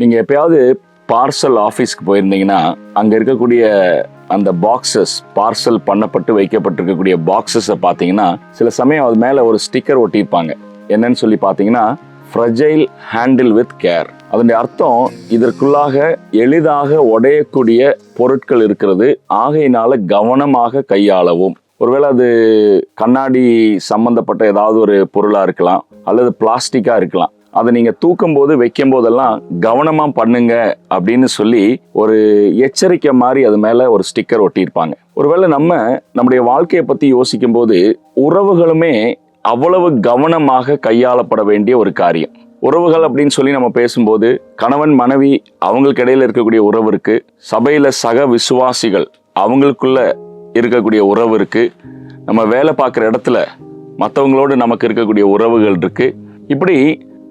நீங்கள் எப்பயாவது பார்சல் ஆஃபீஸ்க்கு போயிருந்தீங்கன்னா அங்கே இருக்கக்கூடிய அந்த பாக்ஸஸ் பார்சல் பண்ணப்பட்டு வைக்கப்பட்டிருக்கக்கூடிய பாக்ஸஸை பார்த்தீங்கன்னா சில சமயம் அது மேலே ஒரு ஸ்டிக்கர் ஒட்டியிருப்பாங்க. என்னன்னு சொல்லி பார்த்தீங்கன்னா ஃப்ரஜைல் ஹேண்டில் வித் கேர் அதனுடைய அர்த்தம் இதற்குள்ளாக எளிதாக உடையக்கூடிய பொருட்கள் இருக்கிறது ஆகையினால கவனமாக கையாளவும். ஒருவேளை அது கண்ணாடி சம்பந்தப்பட்ட ஏதாவது ஒரு பொருளாக இருக்கலாம் அல்லது பிளாஸ்டிக்காக இருக்கலாம். அதை நீங்கள் தூக்கும் போது வைக்கும் போதெல்லாம் கவனமாக பண்ணுங்க அப்படின்னு சொல்லி ஒரு எச்சரிக்கை மாதிரி அது மேலே ஒரு ஸ்டிக்கர் ஒட்டியிருப்பாங்க. ஒருவேளை நம்ம நம்முடைய வாழ்க்கையை பற்றி யோசிக்கும் போது உறவுகளுமே அவ்வளவு கவனமாக கையாளப்பட வேண்டிய ஒரு காரியம். உறவுகள் அப்படின்னு சொல்லி நம்ம பேசும்போது கணவன் மனைவி அவங்களுக்கு இடையில இருக்கக்கூடிய உறவு இருக்கு. சபையில சக விசுவாசிகள் அவங்களுக்குள்ள இருக்கக்கூடிய உறவு இருக்கு. நம்ம வேலை பார்க்குற இடத்துல மற்றவங்களோடு நமக்கு இருக்கக்கூடிய உறவுகள் இருக்கு. இப்படி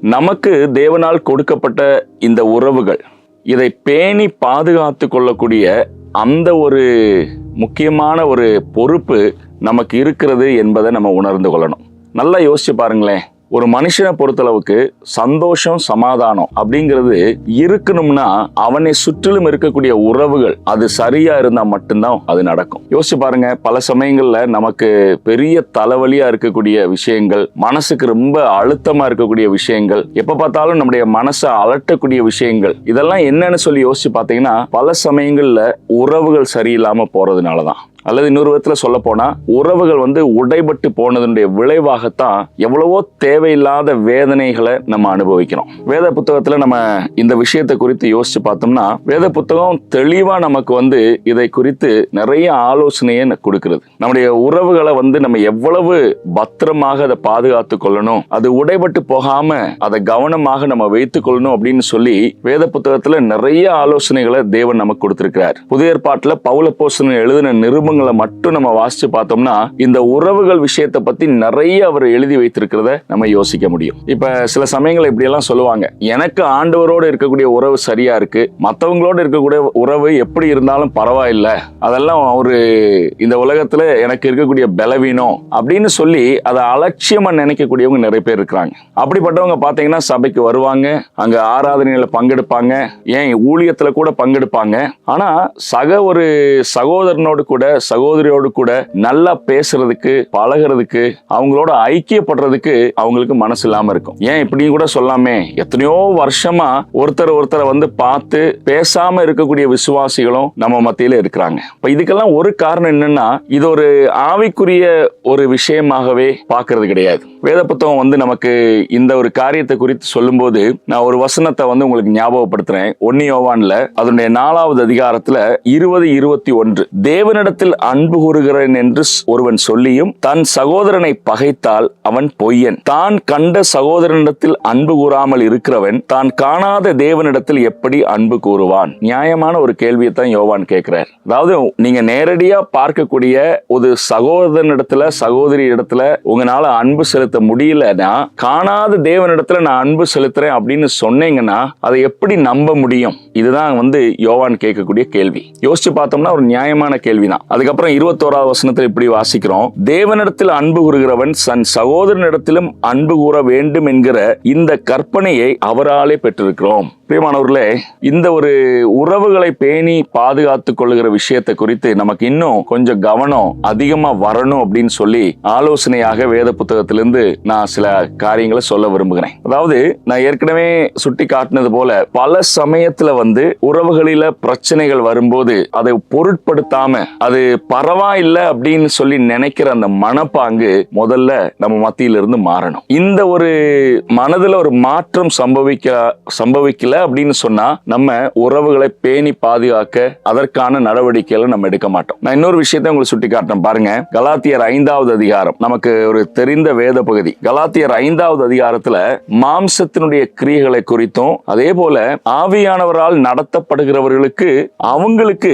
நமக்கு தேவனால் கொடுக்கப்பட்ட இந்த உறவுகள் இதை பேணி பாதுகாத்து கொள்ளக்கூடிய அந்த ஒரு முக்கியமான ஒரு பொறுப்பு நமக்கு இருக்கிறது என்பதை நம்ம உணர்ந்து கொள்ளணும். நல்லா யோசிச்சு பாருங்களேன். ஒரு மனுஷனை பொறுத்தளவுக்கு சந்தோஷம் சமாதானம் அப்படிங்கிறது இருக்கணும்னா அவனை சுற்றிலும் இருக்கக்கூடிய உறவுகள் அது சரியா இருந்தா மட்டும்தான் அது நடக்கும். யோசிச்சு பாருங்க பல சமயங்கள்ல நமக்கு பெரிய தலைவலியா இருக்கக்கூடிய விஷயங்கள் மனசுக்கு ரொம்ப அழுத்தமா இருக்கக்கூடிய விஷயங்கள் எப்ப பார்த்தாலும் நம்முடைய மனசை அலட்டக்கூடிய விஷயங்கள் இதெல்லாம் என்னன்னு சொல்லி யோசிச்சு பார்த்தீங்கன்னா பல சமயங்கள்ல உறவுகள் சரியில்லாம போறதுனாலதான். அல்லது இன்னொரு விதத்தில் சொல்ல போனா உறவுகள் வந்து உடைபட்டு போனதனுடைய விளைவாகத்தான் எவ்வளவோ தேவையில்லாத வேதனைகளை நம்ம அனுபவிக்கிறோம். வேத புத்தகத்துல நம்ம இந்த விஷயத்தை குறித்து யோசிச்சு பார்த்தோம்னா வேத புத்தகம் தெளிவா நமக்கு வந்து இதை குறித்து நிறைய ஆலோசனையை கொடுக்கிறது. நம்முடைய உறவுகளை வந்து நம்ம எவ்வளவு பத்திரமாக அதை பாதுகாத்து கொள்ளணும் அது உடைபட்டு போகாம அதை கவனமாக நம்ம வைத்துக் கொள்ளணும் அப்படின்னு சொல்லி வேத புத்தகத்துல நிறைய ஆலோசனைகளை தேவன் நமக்கு கொடுத்திருக்கிறார். புதிய ஏற்பாட்டில் பவுல போசன் எழுதின நிருபங்கள் மட்டும் நம்ம வாசிச்சு பார்த்தோம்னா இந்த உறவுகள் விஷயத்தை பத்தி நிறைய அவர் எழுதி வைத்திருக்கிறத நம்ம யோசிக்க முடியும். இப்ப சில சமயங்கள் இப்படி எல்லாம் சொல்லுவாங்க. எனக்கு ஆண்டவரோடு இருக்கக்கூடிய உறவு சரியா இருக்கு. மற்றவங்களோட இருக்கக்கூடிய உறவு எப்படி இருந்தாலும் பரவாயில்ல. அதெல்லாம் ஒரு இந்த உலகத்துல எனக்கு இருக்கக்கூடிய பலவீனம் அப்படின்னு சொல்லி அதை அலட்சியமா நினைக்கக்கூடியவங்க நிறைய பேர் இருக்கிறாங்க. அப்படிப்பட்டவங்க பாத்தீங்கன்னா சபைக்கு வருவாங்க. அங்க ஆராதனையில பங்கெடுப்பாங்க. ஏன் ஊழியத்துல கூட பங்கெடுப்பாங்க. ஆனா சக ஒரு சகோதரனோடு கூட சகோதரியோடு கூட நல்லா பேசுறதுக்கு பழகுறதுக்கு அவங்களோட ஐக்கியப்படுறதுக்கு அவங்களுக்கு மனசு இல்லாம இருக்கும். ஏன் இப்படின்னு கூட சொல்லாமே. எத்தனையோ வருஷமா ஒருத்தர் ஒருத்தரை வந்து பார்த்து பேசாம இருக்கக்கூடிய விசுவாசிகளும் நம்ம மத்தியில இருக்கிறாங்க. இப்ப இதுக்கெல்லாம் ஒரு காரணம் என்னன்னா இது ஒரு ஆவிக்குரிய ஒரு விஷயமாகவே பார்க்கறது கிடையாது. வேத புத்தகம் வந்து நமக்கு இந்த ஒரு காரியத்தை குறித்து சொல்லும்போது நான் ஒரு வசனத்தை வந்து உங்களுக்கு ஞாபகப்படுத்துறேன். ஒன்னி யோவான்ல அதனுடைய நாலாவது அதிகாரத்துல இருபது இருபத்தி ஒன்று. தேவனிடத்தில் அன்பு கூறுகிறேன் என்று ஒருவன் சொல்லியும் தன் சகோதரனை பகைத்தால் அவன் பொய்யன். தான் கண்ட சகோதரனிடத்தில் அன்பு கூறாமல் இருக்கிறவன் தான் காணாத தேவனிடத்தில் எப்படி அன்பு கூறுவான்? நியாயமான ஒரு கேள்வியை தான் யோவான் கேட்கிறார். அதாவது நீங்க நேரடியா பார்க்கக்கூடிய ஒரு சகோதரனிடத்துல சகோதரி இடத்துல உங்களால அன்பு செலுத்த முடியலன்னா காணாத தேவனிடத்துல நான் அன்பு செலுத்துறேன் அப்படின்னு சொன்னீங்கன்னா அதை எப்படி நம்ப முடியும்? இதுதான் வந்து யோவான் கேட்கக்கூடிய கேள்வி. யோசிச்சு பார்த்தோம்னா ஒரு நியாயமான கேள்விதான். அதுக்கப்புறம் இருபத்தோராவது வசனத்தில் இப்படி வாசிக்கிறோம். தேவனிடத்தில் அன்பு கூறுகிறவன் தன் சகோதரனிடத்திலும் அன்பு கூற வேண்டும் என்கிற இந்த கற்பனையை அவராலே பெற்றிருக்கிறோம். பிரியமானவர்களே இந்த ஒரு உறவுகளை பேணி பாதுகாத்துக் கொள்ளுகிற விஷயத்தை குறித்து நமக்கு இன்னும் கொஞ்சம் கவனம் அதிகமா வரணும் அப்படின்னு சொல்லி ஆலோசனையாக வேத புத்தகத்திலிருந்து நான் சில காரியங்களை சொல்ல விரும்புகிறேன். அதாவது நான் ஏற்கனவே சுட்டி காட்டினது போல பல சமயத்துல வந்து உறவுகளில பிரச்சனைகள் வரும்போது அதை பொருட்படுத்தாம அது பரவாயில்லை அப்படின்னு சொல்லி நினைக்கிற அந்த மனப்பாங்கு முதல்ல நம்ம மத்தியிலிருந்து மாறணும். இந்த ஒரு மனதுல ஒரு மாற்றம் சம்பவிக்க சம்பவிக்கல இல்லை அப்படின்னு சொன்னா நம்ம உறவுகளை பேணி பாதுகாக்க அதற்கான நடவடிக்கைகளை நம்ம எடுக்க மாட்டோம். நான் இன்னொரு விஷயத்தை உங்களுக்கு சுட்டி காட்டுறேன் பாருங்க கலாத்தியர் ஐந்தாவது அதிகாரம். நமக்கு ஒரு தெரிந்த வேத பகுதி. கலாத்தியர் ஐந்தாவது அதிகாரத்துல மாம்சத்தினுடைய கிரியைகளை குறித்தும் அதே போல ஆவியானவரால் நடத்தப்படுகிறவர்களுக்கு அவங்களுக்கு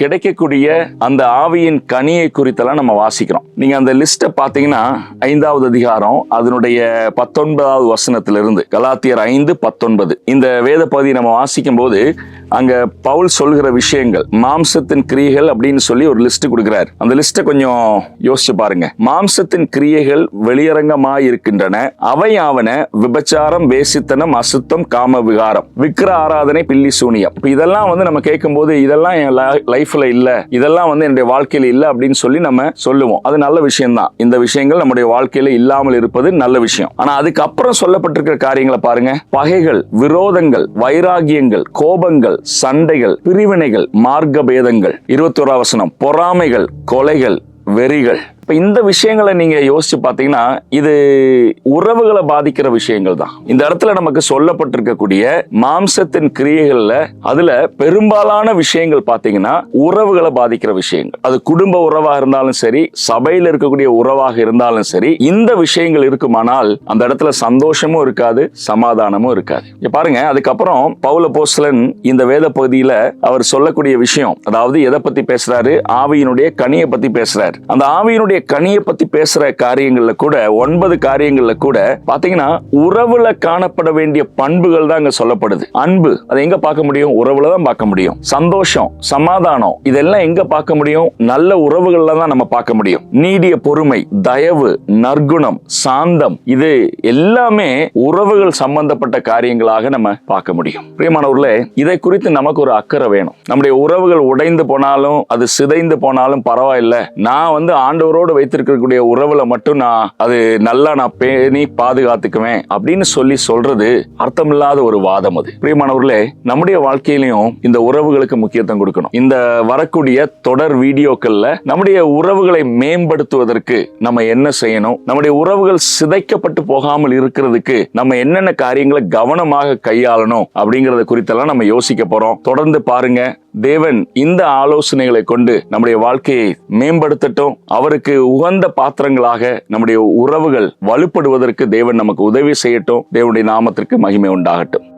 கிடைக்கக்கூடிய அந்த ஆவியின் கனியை குறித்தெல்லாம் நம்ம வாசிக்கிறோம். நீங்க அந்த லிஸ்ட்டை பார்த்தீங்கன்னா ஐந்தாவது அதிகாரம் அதனுடைய பத்தொன்பதாவது வசனத்திலிருந்து கலாத்தியர் ஐந்து பத்தொன்பது. இந்த வேத வேத பகுதி நம்ம வாசிக்கும் போது அங்க பவுல் சொல்கிற விஷயங்கள் மாம்சத்தின் கிரியைகள் அப்படின்னு சொல்லி ஒரு லிஸ்ட் கொடுக்கிறார். அந்த லிஸ்ட்டை கொஞ்சம் யோசிச்சு பாருங்க. மாம்சத்தின் கிரியைகள் வெளியரங்கமாக இருக்கின்றன அவையாவன விபச்சாரம் வேசித்தனம் அசுத்தம் காம விகாரம் விக்கிர ஆராதனை பில்லி சூனியம். இதெல்லாம் வந்து நம்ம கேட்கும்போது இதெல்லாம் என் லைஃப்ல இல்ல. இதெல்லாம் வந்து என்னுடைய வாழ்க்கையில இல்ல அப்படின்னு சொல்லி நம்ம சொல்லுவோம். அது நல்ல விஷயம் தான் இந்த விஷயங்கள் நம்முடைய வாழ்க்கையில இல்லாமல் இருப்பது நல்ல விஷயம். ஆனா அதுக்கப்புறம் சொல்லப்பட்டிருக்கிற காரியங்களை பாருங்க. பகைகள் விரோதங்கள் வைராகியங்கள் கோபங்கள் சண்டைகள் பிரிவினைகள் மார்க்க பேதங்கள் இருபத்தி அவசனம் பொறாமைகள் கொலைகள் வெறிகள். இப்போ இந்த விஷயங்களை நீங்க யோசிச்சு பாத்தீங்கன்னா இது உறவுகளை பாதிக்கிற விஷயங்கள் தான். இந்த இடத்துல நமக்கு சொல்லப்பட்டிருக்கக்கூடிய மாம்சத்தின் கிரியைகள்ல அதுல பெரும்பாலான விஷயங்கள் பார்த்தீங்கன்னா உறவுகளை பாதிக்கிற விஷயங்கள். அது குடும்ப உறவாக இருந்தாலும் சரி சபையில் இருக்கக்கூடிய உறவாக இருந்தாலும் சரி இந்த விஷயங்கள் இருக்குமானால் அந்த இடத்துல சந்தோஷமும் இருக்காது சமாதானமும் இருக்காது. இங்கே பாருங்க அதுக்கப்புறம் பவுல போஸ்லன் இந்த வேத பகுதியில அவர் சொல்லக்கூடிய விஷயம் அதாவது எதை பத்தி பேசுறாரு? ஆவியினுடைய கனியை பத்தி பேசுறாரு. அந்த ஆவியினுடைய கனியை பத்தி பேசுற காரியங்கள்ல கூட ஒன்பது காரியங்கள்ல கூட பாத்தீங்கன்னா உறவுல காணப்பட வேண்டிய பண்புகள் தான் அங்க சொல்லப்படுது. அன்பு அதை எங்க பார்க்க முடியும்? உறவுல தான் பார்க்க முடியும். சந்தோஷம் சமாதானம் இதெல்லாம் எங்க பார்க்க முடியும்? நல்ல உறவுகள்ல தான் நம்ம பார்க்க முடியும். நீடிய பொறுமை தயவு நற்குணம் சாந்தம் இது எல்லாமே உறவுகள் சம்பந்தப்பட்ட காரியங்களாக நம்ம பார்க்க முடியும். பிரியமானவர்களே இதை குறித்து நமக்கு ஒரு அக்கறை வேணும். நம்முடைய உறவுகள் உடைந்து போனாலும் அது சிதைந்து போனாலும் பரவாயில்ல. நான் வந்து ஆண்டவரோடு வைத்திருக்கக்கூடிய உறவுல மட்டும் நான் அது நல்லா நான் பேணி பாதுகாத்துக்குவேன் அப்படின்னு சொல்லி சொல்றது அர்த்தமில்லாத ஒரு வாதம் அது. பிரியமானவர்களே நம்முடைய வாழ்க்கையிலையும் இந்த உறவுகளுக்கு முக்கியத்துவம் கொடுக்கணும். இந்த வரக்கூடிய தொடர் வீடியோக்கள்ல நம்முடைய உறவுகளை மேம்படுத்துவதற்கு நம்ம என்ன செய்யணும்? நம்முடைய உறவுகள் சிதைக்கப்பட்டு போகாமல் இருக்கிறதுக்கு நம்ம என்னென்ன காரியங்களை கவனமாக கையாளணும் அப்படிங்கறத குறித்தெல்லாம் நம்ம யோசிக்க போறோம். தொடர்ந்து பாருங்க. தேவன் இந்த ஆலோசனைகளை கொண்டு நம்முடைய வாழ்க்கையை மேம்படுத்தட்டும். அவருக்கு உகந்த பாத்திரங்களாக நம்முடைய உறவுகள் வலுப்படுவதற்கு தேவன் நமக்கு உதவி செய்யட்டும். தேவனுடைய நாமத்திற்கு மகிமை உண்டாகட்டும்.